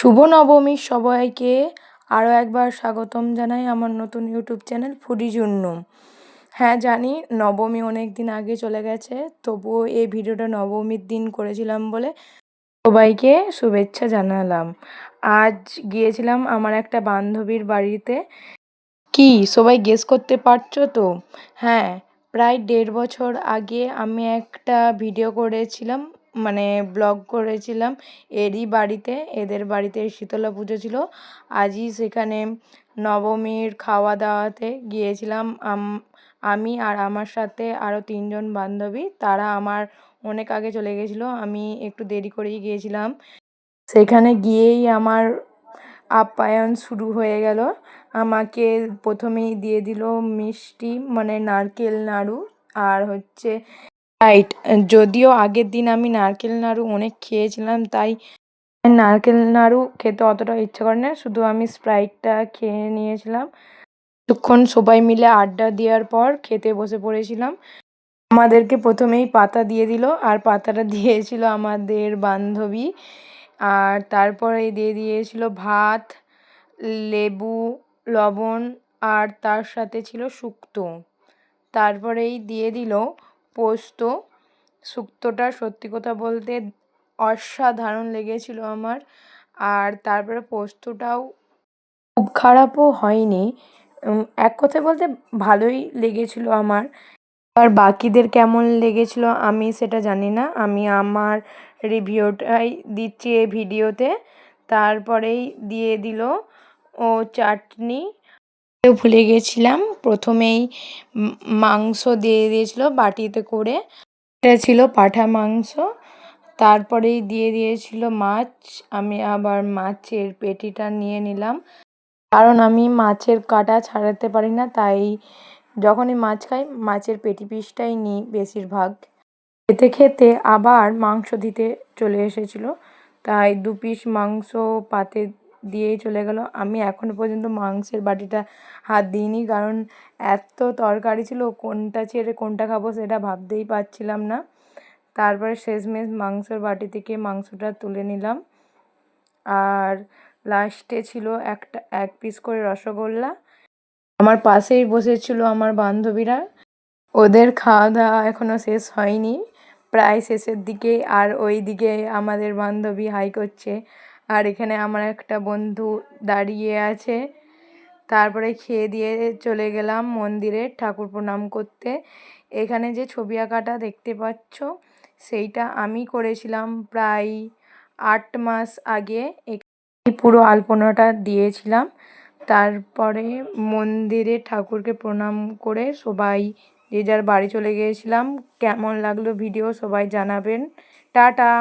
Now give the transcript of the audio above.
শুভ নবমী সবাইকে আরও একবার স্বাগতম জানাই আমার নতুন ইউটিউব চ্যানেল ফুডি জন্য হ্যাঁ জানি নবমী অনেক দিন আগে চলে গেছে, তবুও এই ভিডিওটা নবমীর দিন করেছিলাম বলে সবাইকে শুভেচ্ছা জানালাম। আজ গিয়েছিলাম আমার একটা বান্ধবীর বাড়িতে। কি, সবাই গেস করতে পারছ তো? হ্যাঁ প্রায় দেড় বছর আগে আমি একটা ভিডিও করেছিলাম মানে ব্লগ করেছিলাম এরই বাড়িতে, এদের বাড়িতে শীতলা পুজো ছিল। আজই সেখানে নবমীর খাওয়া দাওয়াতে গিয়েছিলাম আমি আর আমার সাথে আরও তিনজন বান্ধবী, তারা আমার অনেক আগে চলে গেছিল, আমি একটু দেরি করেই গিয়েছিলাম। সেখানে গিয়েই আমার আপ্যায়ন শুরু হয়ে গেল। আমাকে প্রথমেই দিয়ে দিল মিষ্টি মানে নারকেল নাড়ু, আর হচ্ছে রাইট যদিও আগের দিন আমি নারকেল নাড়ু অনেক খেয়েছিলাম, তাই নারকেল নাড়ু খেতে অতটা ইচ্ছে করে না। শুধু আমি স্প্রাইটটা খেয়ে নিয়েছিলাম। কিছুক্ষণ সবাই মিলে আড্ডা দেওয়ার পর খেতে বসে পড়েছিলাম। আমাদেরকে প্রথমেই পাতা দিয়ে দিল, আর পাতাটা দিয়েছিল আমাদের বান্ধবী। আর তারপরে দিয়ে দিয়েছিল ভাত, লেবু, লবণ, আর তার সাথে ছিল শুক্তো। তারপরেই দিয়ে দিল পোস্ত। শুক্তোটা সত্যি কথা বলতে অসাধারণ লেগেছিল আমার। আর তারপরে পোস্তটাও খুব খারাপও হয়নি। এক কথায় বলতে ভালোই লেগেছিল আমার। আর বাকিদের কেমন লেগেছিল আমি সেটা জানি না। আমি আমার রিভিউটাই দিচ্ছি এই ভিডিওতে। তারপরেই দিয়ে দিল। ও চাটনি ভুলে গেছিলাম। প্রথমেই মাংস দিয়ে দিয়েছিল বাটিতে করে। এটা ছিল পাঠা মাংস। তারপরেই দিয়ে দিয়েছিল মাছ। আমি আবার মাছের পেটিটা নিয়ে নিলাম। কারণ আমি মাছের কাঁটা ছাড়াতে পারি না, তাই যখনই মাছ খাই, মাছের পেটি পিসটাই নিই বেশিরভাগ। খেতে খেতে আবার মাংস দিতে চলে এসেছিল। তাই দু পিস মাংস পাতে দিয়েই চলে গেল। আমি এখনও পর্যন্ত মাংসের বাটিটা হাত দিইনি, কারণ এত তরকারি ছিল, কোনটা ছেড়ে কোনটা খাব সেটা ভাবতেই পারছিলাম না। তারপরে শেষমেশ মাংসের বাটি থেকে মাংসটা তুলে নিলাম। আর লাস্টে ছিল একটা, এক পিস করে রসগোল্লা। আমার পাশেই বসেছিল আমার বান্ধবীরা। ওদের খাওয়া দাওয়া এখনও শেষ হয়নি। প্রায় শেষের দিকে আর ওই দিকে আমাদের বান্ধবী হাই করছে। আর এখানে আমার একটা বন্ধু দাঁড়িয়ে আছে। তারপরে খেয়ে দিয়ে চলে গেলাম মন্দিরে ঠাকুর প্রণাম করতে। এখানে যে ছবি আঁকাটা দেখতে পাচ্ছ, সেইটা আমি করেছিলাম প্রায় আট মাস আগে। পুরো আলপনাটা দিয়েছিলাম। তারপরে মন্দিরে ঠাকুরকে প্রণাম করে সবাই, যে যার বাড়ি চলে গিয়েছিলাম, কেমন লাগল ভিডিও সবাই জানাবেন। টাটা!